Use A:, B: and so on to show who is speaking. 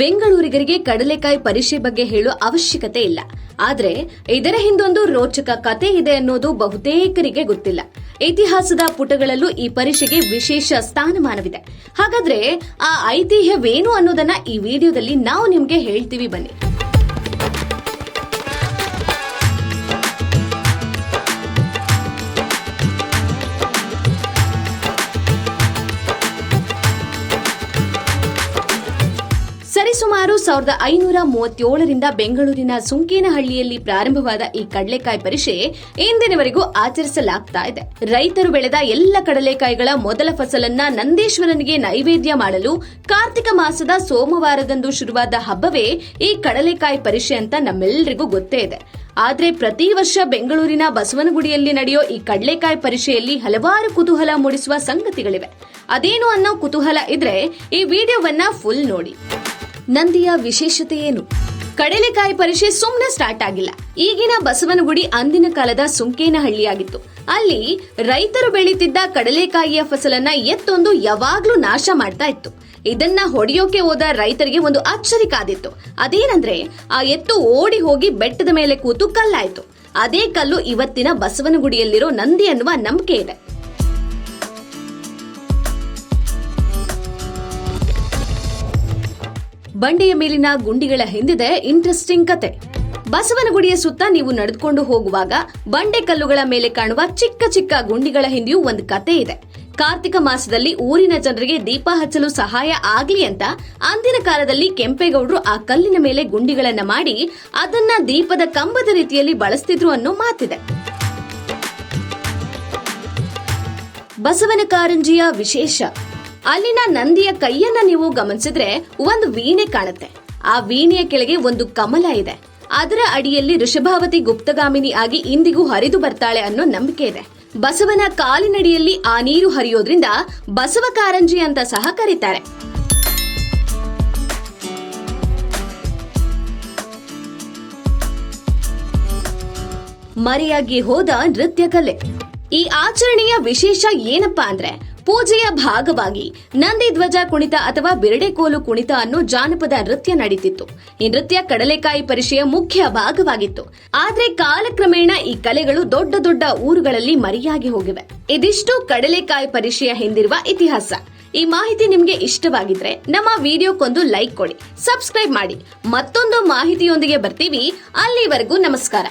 A: ಬೆಂಗಳೂರಿಗರಿಗೆ ಕಡಲೆಕಾಯಿ ಪರೀಕ್ಷೆ ಬಗ್ಗೆ ಹೇಳುವ ಅವಶ್ಯಕತೆ ಇಲ್ಲ. ಆದ್ರೆ ಇದರ ಹಿಂದೊಂದು ರೋಚಕ ಕತೆ ಇದೆ ಅನ್ನೋದು ಬಹುತೇಕರಿಗೆ ಗೊತ್ತಿಲ್ಲ. ಇತಿಹಾಸದ ಪುಟಗಳಲ್ಲೂ ಈ ಪರೀಕ್ಷೆಗೆ ವಿಶೇಷ ಸ್ಥಾನಮಾನವಿದೆ. ಹಾಗಾದ್ರೆ ಆ ಐತಿಹ್ಯವೇನು ಅನ್ನೋದನ್ನ ಈ ವಿಡಿಯೋದಲ್ಲಿ ನಾವು ನಿಮ್ಗೆ ಹೇಳ್ತೀವಿ ಬನ್ನಿ. ಸರಿಸುಮಾರು ಸಾವಿರದ ಐನೂರ ಮೂವತ್ತೇಳರಿಂದ ಬೆಂಗಳೂರಿನ ಸುಂಕೇನಹಳ್ಳಿಯಲ್ಲಿ ಪ್ರಾರಂಭವಾದ ಈ ಕಡಲೆಕಾಯಿ ಪರಿಷೆ ಇಂದಿನವರೆಗೂ ಆಚರಿಸಲಾಗ್ತಾ ಇದೆ. ರೈತರು ಬೆಳೆದ ಎಲ್ಲ ಕಡಲೆಕಾಯಿಗಳ ಮೊದಲ ಫಸಲನ್ನ ನಂದೇಶ್ವರನಿಗೆ ನೈವೇದ್ಯ ಮಾಡಲು ಕಾರ್ತಿಕ ಮಾಸದ ಸೋಮವಾರದಂದು ಶುರುವಾದ ಹಬ್ಬವೇ ಈ ಕಡಲೆಕಾಯಿ ಪರಿಷೆ ಅಂತ ನಮ್ಮೆಲ್ಲರಿಗೂ ಗೊತ್ತೇ ಇದೆ. ಆದರೆ ಪ್ರತಿ ವರ್ಷ ಬೆಂಗಳೂರಿನ ಬಸವನಗುಡಿಯಲ್ಲಿ ನಡೆಯೋ ಈ ಕಡಲೆಕಾಯಿ ಪರಿಷೆಯಲ್ಲಿ ಹಲವಾರು ಕುತೂಹಲ ಮೂಡಿಸುವ ಸಂಗತಿಗಳಿವೆ. ಅದೇನು ಅನ್ನೋ ಕುತೂಹಲ ಇದ್ರೆ ಈ ವಿಡಿಯೋವನ್ನ ಫುಲ್ ನೋಡಿ. ನಂದಿಯ ವಿಶೇಷತೆ ಏನು? ಕಡಲೆಕಾಯಿ ಪರಿಷೆ ಸುಮ್ಮನೆ ಸ್ಟಾರ್ಟ್ ಆಗಿಲ್ಲ. ಈಗಿನ ಬಸವನಗುಡಿ ಅಂದಿನ ಕಾಲದ ಸುಂಕೇನಹಳ್ಳಿಯಾಗಿತ್ತು. ಅಲ್ಲಿ ರೈತರು ಬೆಳೀತಿದ್ದ ಕಡಲೆಕಾಯಿಯ ಫಸಲನ್ನ ಎತ್ತೊಂದು ಯಾವಾಗ್ಲೂ ನಾಶ ಮಾಡ್ತಾ ಇತ್ತು. ಇದನ್ನ ಹೊಡೆಯೋಕೆ ಹೋದ ರೈತರಿಗೆ ಒಂದು ಅಚ್ಚರಿ ಕಾದಿತ್ತು. ಅದೇನಂದ್ರೆ, ಆ ಎತ್ತು ಓಡಿ ಹೋಗಿ ಬೆಟ್ಟದ ಮೇಲೆ ಕೂತು ಕಲ್ಲಾಯ್ತು. ಅದೇ ಕಲ್ಲು ಇವತ್ತಿನ ಬಸವನಗುಡಿಯಲ್ಲಿರೋ ನಂದಿ ಅನ್ನುವ ನಂಬಿಕೆ ಇದೆ. ಬಂಡೆಯ ಮೇಲಿನ ಗುಂಡಿಗಳ ಹಿಂದಿದೆ ಇಂಟ್ರೆಸ್ಟಿಂಗ್ ಕತೆ. ಬಸವನಗುಡಿಯ ಸುತ್ತ ನೀವು ನಡೆದುಕೊಂಡು ಹೋಗುವಾಗ ಬಂಡೆ ಕಲ್ಲುಗಳ ಮೇಲೆ ಕಾಣುವ ಚಿಕ್ಕ ಚಿಕ್ಕ ಗುಂಡಿಗಳ ಹಿಂದೆಯೂ ಒಂದು ಕತೆ ಇದೆ. ಕಾರ್ತಿಕ ಮಾಸದಲ್ಲಿ ಊರಿನ ಜನರಿಗೆ ದೀಪ ಹಚ್ಚಲು ಸಹಾಯ ಆಗ್ಲಿ ಅಂತ ಅಂದಿನ ಕಾಲದಲ್ಲಿ ಕೆಂಪೇಗೌಡರು ಆ ಕಲ್ಲಿನ ಮೇಲೆ ಗುಂಡಿಗಳನ್ನ ಮಾಡಿ ಅದನ್ನ ದೀಪದ ಕಂಬದ ರೀತಿಯಲ್ಲಿ ಬಳಸ್ತಿದ್ರು ಅನ್ನೋ ಮಾತಿದೆ. ಬಸವನ ಕಾರಂಜಿಯ ವಿಶೇಷ. ಅಲ್ಲಿನ ನಂದಿಯ ಕೈಯನ್ನ ನೀವು ಗಮನಿಸಿದ್ರೆ ಒಂದು ವೀಣೆ ಕಾಣುತ್ತೆ. ಆ ವೀಣೆಯ ಕೆಳಗೆ ಒಂದು ಕಮಲ ಇದೆ. ಅದರ ಅಡಿಯಲ್ಲಿ ಋಷಭಾವತಿ ಗುಪ್ತಗಾಮಿನಿ ಆಗಿ ಇಂದಿಗೂ ಹರಿದು ಬರ್ತಾಳೆ ಅನ್ನೋ ನಂಬಿಕೆ ಇದೆ. ಬಸವನ ಕಾಲಿನಡಿಯಲ್ಲಿ ಆ ನೀರು ಹರಿಯೋದ್ರಿಂದ ಬಸವ ಕಾರಂಜಿ ಅಂತ ಸಹ ಕರೀತಾರೆ. ಮರೆಯಾಗಿ ಹೋದ ನೃತ್ಯ ಕಲೆ. ಈ ಆಚರಣೆಯ ವಿಶೇಷ ಏನಪ್ಪಾ ಅಂದ್ರೆ ಪೂಜೆಯ ಭಾಗವಾಗಿ ನಂದಿ ಧ್ವಜ ಕುಣಿತ ಅಥವಾ ಬಿರಡೆ ಕೋಲು ಕುಣಿತ ಅನ್ನೋ ಜಾನಪದ ನೃತ್ಯ ನಡೀತಿತ್ತು. ಈ ನೃತ್ಯ ಕಡಲೆಕಾಯಿ ಪರಿಷೆಯ ಮುಖ್ಯ ಭಾಗವಾಗಿತ್ತು. ಆದ್ರೆ ಕಾಲಕ್ರಮೇಣ ಈ ಕಲೆಗಳು ದೊಡ್ಡ ದೊಡ್ಡ ಊರುಗಳಲ್ಲಿ ಮರೆಯಾಗಿ ಹೋಗಿವೆ. ಇದಿಷ್ಟು ಕಡಲೆಕಾಯಿ ಪರಿಷೆಯ ಹಿಂದಿರುವ ಇತಿಹಾಸ. ಈ ಮಾಹಿತಿ ನಿಮ್ಗೆ ಇಷ್ಟವಾಗಿದ್ರೆ ನಮ್ಮ ವಿಡಿಯೋಕ್ಕೊಂದು ಲೈಕ್ ಕೊಡಿ, ಸಬ್ಸ್ಕ್ರೈಬ್ ಮಾಡಿ. ಮತ್ತೊಂದು ಮಾಹಿತಿಯೊಂದಿಗೆ ಬರ್ತೀವಿ. ಅಲ್ಲಿವರೆಗೂ ನಮಸ್ಕಾರ.